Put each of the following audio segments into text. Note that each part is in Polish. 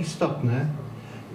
istotne.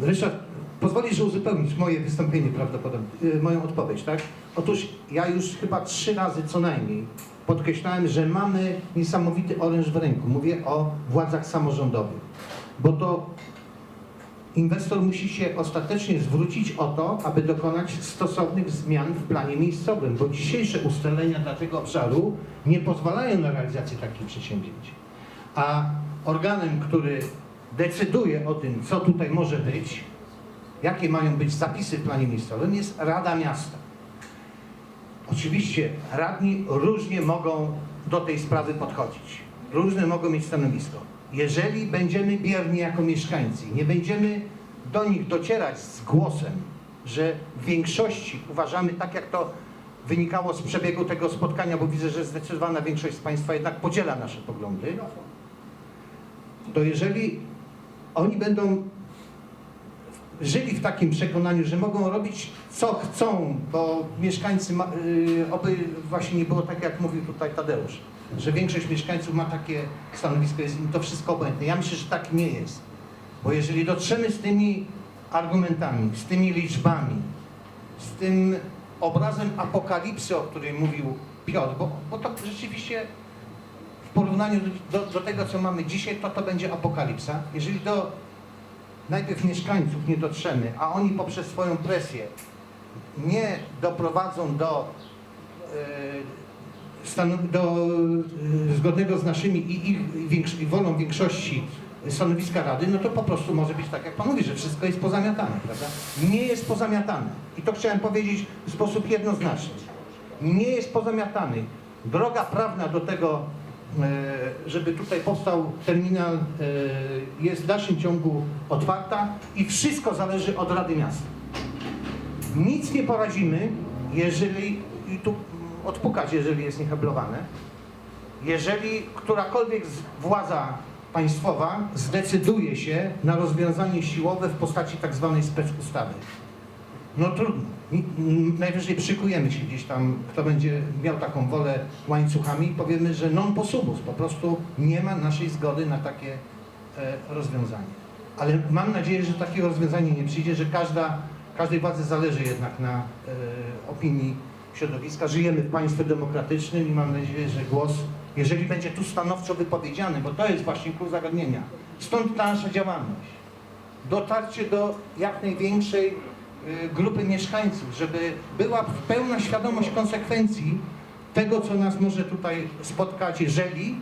Ryszard, pozwolisz, że uzupełnisz moje wystąpienie prawdopodobnie, y, moją odpowiedź, tak? Otóż ja już chyba trzy razy co najmniej podkreślałem, że mamy niesamowity oręż w ręku. Mówię o władzach samorządowych, bo to inwestor musi się ostatecznie zwrócić o to, aby dokonać stosownych zmian w planie miejscowym, bo dzisiejsze ustalenia dla tego obszaru nie pozwalają na realizację takich przedsięwzięć. A organem, który decyduje o tym, co tutaj może być, jakie mają być zapisy w planie miejscowym, jest Rada Miasta. Oczywiście radni różnie mogą do tej sprawy podchodzić, różne mogą mieć stanowisko. Jeżeli będziemy bierni jako mieszkańcy, nie będziemy do nich docierać z głosem, że w większości uważamy tak, jak to wynikało z przebiegu tego spotkania, bo widzę, że zdecydowana większość z Państwa jednak podziela nasze poglądy, to jeżeli oni będą żyli w takim przekonaniu, że mogą robić co chcą, bo mieszkańcy, ma, yy, oby właśnie nie było tak, jak mówił tutaj Tadeusz, że większość mieszkańców ma takie stanowisko, jest im to wszystko obojętne. Ja myślę, że tak nie jest. Bo jeżeli dotrzemy z tymi argumentami, z tymi liczbami, z tym obrazem apokalipsy, o którym mówił Piotr, bo, bo to rzeczywiście w porównaniu do, do, tego, co mamy dzisiaj, to to będzie apokalipsa. Jeżeli do najpierw mieszkańców nie dotrzemy, a oni poprzez swoją presję nie doprowadzą do, stanu, do e, zgodnego z naszymi i ich większ, i wolą większości stanowiska Rady, no to po prostu może być tak, jak Pan mówi, że wszystko jest pozamiatane, prawda? Nie jest pozamiatane. I to chciałem powiedzieć w sposób jednoznaczny. Nie jest pozamiatany. Droga prawna do tego, żeby tutaj powstał terminal, e, jest w dalszym ciągu otwarta i wszystko zależy od Rady Miasta. Nic nie poradzimy, jeżeli, i tu odpukać, jeżeli jest nieheblowane, jeżeli którakolwiek władza państwowa zdecyduje się na rozwiązanie siłowe w postaci tak zwanej specustawy. No trudno. Najwyżej przykujemy się gdzieś tam, kto będzie miał taką wolę łańcuchami i powiemy, że non possumus, po prostu nie ma naszej zgody na takie e, rozwiązanie. Ale mam nadzieję, że takiego rozwiązania nie przyjdzie, że każda, każdej władzy zależy jednak na e, opinii środowiska. Żyjemy w państwie demokratycznym i mam nadzieję, że głos, jeżeli będzie tu stanowczo wypowiedziany, bo to jest właśnie klucz zagadnienia, stąd nasza działalność dotarcie do jak największej grupy mieszkańców, żeby była pełna świadomość konsekwencji tego, co nas może tutaj spotkać, jeżeli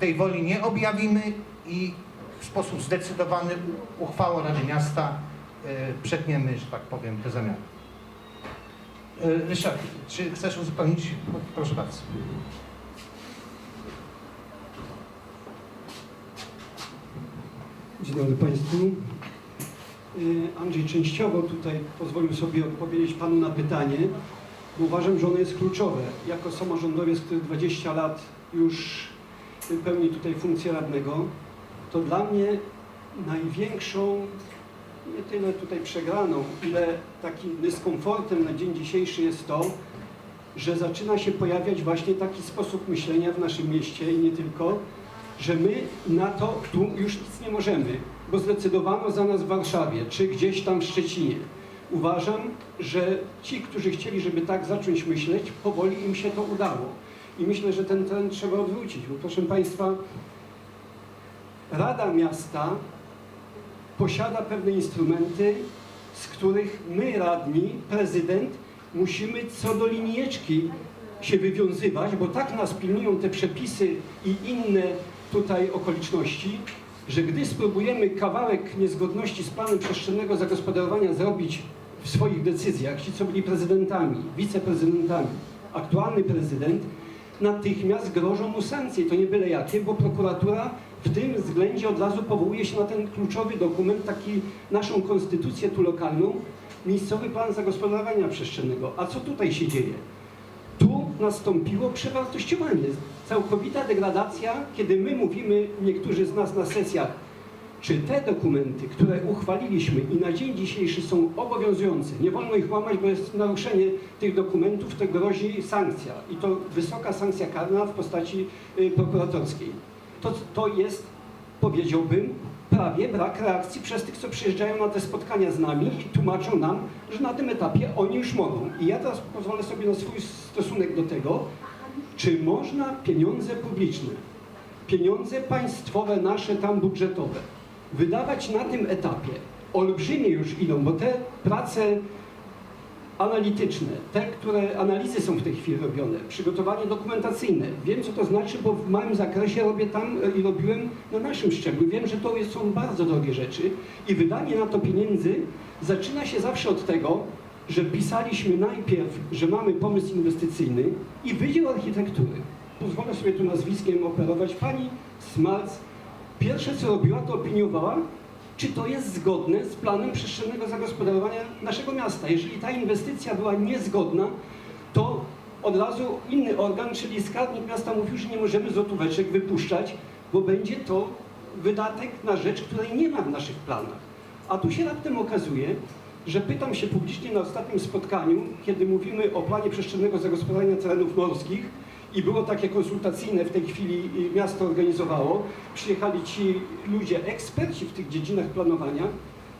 tej woli nie objawimy i w sposób zdecydowany uchwałą Rady Miasta y, przetniemy, że tak powiem, te zamiary. Y, Ryszard, czy chcesz uzupełnić? Proszę bardzo. Dzień dobry Państwu. Y, Andrzej częściowo tutaj pozwolił sobie odpowiedzieć Panu na pytanie, bo uważam, że ono jest kluczowe. Jako samorządowiec, który 20 lat już pełni tutaj funkcję radnego, to dla mnie największą, nie tyle tutaj przegraną, ile takim dyskomfortem na dzień dzisiejszy jest to, że zaczyna się pojawiać właśnie taki sposób myślenia w naszym mieście i nie tylko, że my na to tu już nic nie możemy, bo zdecydowano za nas w Warszawie, czy gdzieś tam w Szczecinie. Uważam, że ci, którzy chcieli, żeby tak zacząć myśleć, powoli im się to udało. I myślę, że ten trend trzeba odwrócić, bo proszę Państwa, Rada Miasta posiada pewne instrumenty, z których my, radni, prezydent, musimy co do linijeczki się wywiązywać, bo tak nas pilnują te przepisy i inne tutaj okoliczności, że gdy spróbujemy kawałek niezgodności z planem przestrzennego zagospodarowania zrobić w swoich decyzjach, ci co byli prezydentami, wiceprezydentami, aktualny prezydent, natychmiast grożą mu sankcje. To nie byle jakie, bo prokuratura w tym względzie od razu powołuje się na ten kluczowy dokument, taki naszą konstytucję tu lokalną, miejscowy plan zagospodarowania przestrzennego. A co tutaj się dzieje? Tu nastąpiło przewartościowanie, całkowita degradacja, kiedy my mówimy, niektórzy z nas na sesjach, czy te dokumenty, które uchwaliliśmy i na dzień dzisiejszy są obowiązujące, nie wolno ich łamać, bo jest naruszenie tych dokumentów, to grozi sankcja i to wysoka sankcja karna w postaci y, prokuratorskiej. To, to jest, powiedziałbym, prawie brak reakcji przez tych, co przyjeżdżają na te spotkania z nami i tłumaczą nam, że na tym etapie oni już mogą. I ja teraz pozwolę sobie na swój stosunek do tego, czy można pieniądze publiczne, pieniądze państwowe, nasze tam budżetowe, wydawać na tym etapie. Olbrzymie już idą, bo te prace analityczne, te, które analizy są w tej chwili robione, przygotowanie dokumentacyjne. Wiem, co to znaczy, bo w małym zakresie robię tam e, i robiłem na naszym szczeblu. Wiem, że to są bardzo drogie rzeczy i wydanie na to pieniędzy zaczyna się zawsze od tego, że pisaliśmy najpierw, że mamy pomysł inwestycyjny i Wydział Architektury. Pozwolę sobie tu nazwiskiem operować. Pani Smalc pierwsze co robiła, to opiniowała, czy to jest zgodne z planem przestrzennego zagospodarowania naszego miasta. Jeżeli ta inwestycja była niezgodna, to od razu inny organ, czyli skarbnik miasta mówił, że nie możemy złotóweczek wypuszczać, bo będzie to wydatek na rzecz, której nie ma w naszych planach. A tu się raptem okazuje, że pytam się publicznie na ostatnim spotkaniu, kiedy mówimy o planie przestrzennego zagospodarowania terenów morskich i było takie konsultacyjne w tej chwili y, miasto organizowało. Przyjechali ci ludzie, eksperci w tych dziedzinach planowania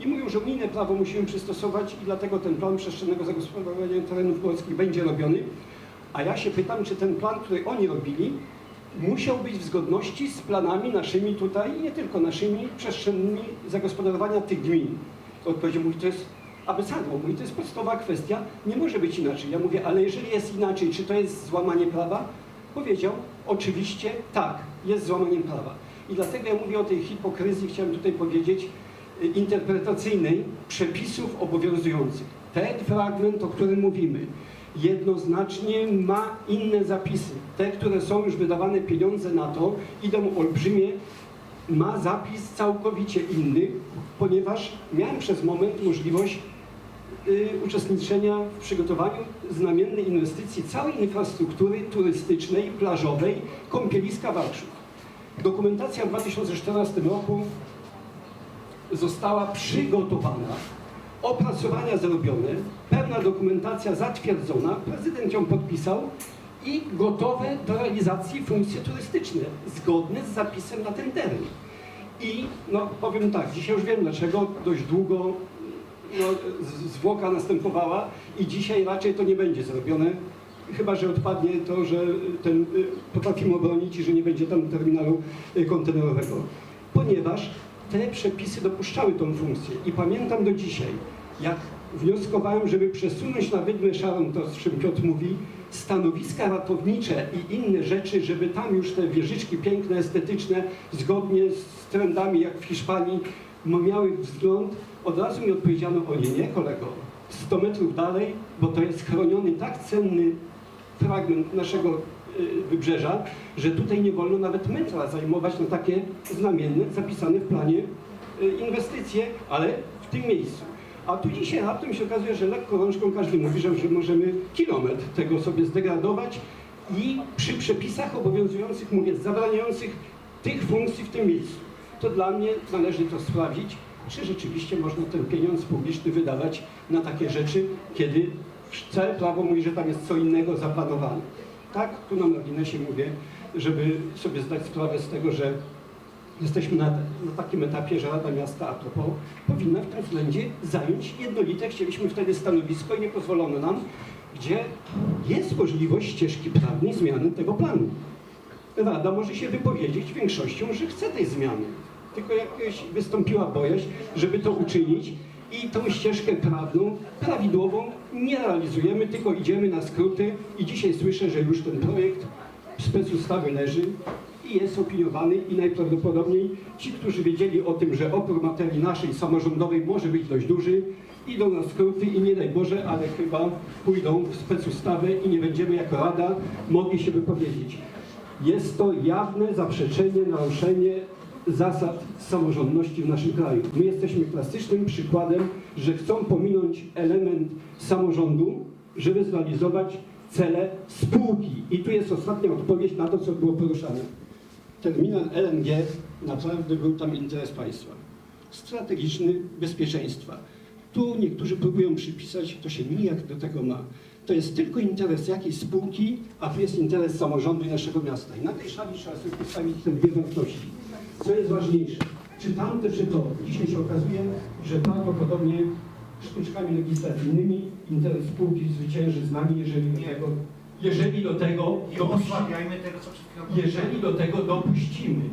i mówią, że unijne prawo musimy przystosować i dlatego ten plan przestrzennego zagospodarowania terenów morskich będzie robiony. A ja się pytam, czy ten plan, który oni robili, musiał być w zgodności z planami naszymi tutaj i nie tylko naszymi przestrzennymi zagospodarowania tych gmin. To odpowiedź mówi, to jest abecadło, mówi, to jest podstawowa kwestia, nie może być inaczej. Ja mówię, ale jeżeli jest inaczej, czy to jest złamanie prawa? Powiedział, oczywiście tak, jest złamaniem prawa. I dlatego ja mówię o tej hipokryzji, chciałem tutaj powiedzieć, y, interpretacyjnej przepisów obowiązujących. Ten fragment, o którym mówimy, jednoznacznie ma inne zapisy. Te, które są już wydawane pieniądze na to, idą olbrzymie, ma zapis całkowicie inny, ponieważ miałem przez moment możliwość y, uczestniczenia w przygotowaniu znamiennej inwestycji całej infrastruktury turystycznej, plażowej, kąpieliska Warszów. Dokumentacja w 2014 roku została przygotowana, opracowania zrobione, pełna dokumentacja zatwierdzona, prezydent ją podpisał i gotowe do realizacji funkcje turystyczne, zgodne z zapisem na ten teren. I no, powiem tak, dzisiaj już wiem dlaczego dość długo no, z- zwłoka następowała i dzisiaj raczej to nie będzie zrobione, chyba że odpadnie to, że ten, y, potrafimy obronić i że nie będzie tam terminalu y, kontenerowego. Ponieważ te przepisy dopuszczały tą funkcję i pamiętam do dzisiaj, jak wnioskowałem, żeby przesunąć na wydmę szarą, to o czym Piotr mówi, stanowiska ratownicze i inne rzeczy, żeby tam już te wieżyczki piękne, estetyczne, zgodnie z trendami jak w Hiszpanii, miały wzgląd, od razu mi odpowiedziano, o nie, nie kolego, 100 metrów dalej, bo to jest chroniony tak cenny fragment naszego y, wybrzeża, że tutaj nie wolno nawet metra zajmować na takie znamienne, zapisane w planie y, inwestycje, ale w tym miejscu. A tu dzisiaj raptem się okazuje, że lekko rączką każdy mówi, że, że możemy kilometr tego sobie zdegradować i przy przepisach obowiązujących, mówię, zabraniających tych funkcji w tym miejscu. To dla mnie należy to sprawdzić, czy rzeczywiście można ten pieniądz publiczny wydawać na takie rzeczy, kiedy całe prawo mówi, że tam jest co innego zaplanowane. Tak, tu na marginesie mówię, żeby sobie zdać sprawę z tego, że jesteśmy na, na takim etapie, że Rada Miasta, a powinna w tym względzie zająć jednolite, chcieliśmy wtedy stanowisko i nie pozwolono nam, gdzie jest możliwość ścieżki prawnej zmiany tego planu. Rada może się wypowiedzieć większością, że chce tej zmiany. Tylko jakaś wystąpiła bojaźń, żeby to uczynić i tą ścieżkę prawną, prawidłową nie realizujemy, tylko idziemy na skróty i dzisiaj słyszę, że już ten projekt specustawy leży jest opiniowany i najprawdopodobniej ci, którzy wiedzieli o tym, że opór materii naszej samorządowej może być dość duży, idą na skróty i nie daj Boże, ale chyba pójdą w specustawę i nie będziemy jako Rada mogli się wypowiedzieć. Jest to jawne zaprzeczenie, naruszenie zasad samorządności w naszym kraju. My jesteśmy klasycznym przykładem, że chcą pominąć element samorządu, żeby zrealizować cele spółki. I tu jest ostatnia odpowiedź na to, co było poruszane. Terminal LNG naprawdę był tam interes państwa. Strategiczny bezpieczeństwa. Tu niektórzy próbują przypisać, to się nijak do tego ma. To jest tylko interes jakiejś spółki, a tu jest interes samorządu i naszego miasta. I na tej szali trzeba sobie postawić te dwie wartości. Co jest ważniejsze? czy tamte, czy to. Dzisiaj się okazuje, że prawdopodobnie sztuczkami legislacyjnymi interes spółki zwycięży z nami, jeżeli do tego, jeżeli do tego, jeżeli do tego dopuścimy.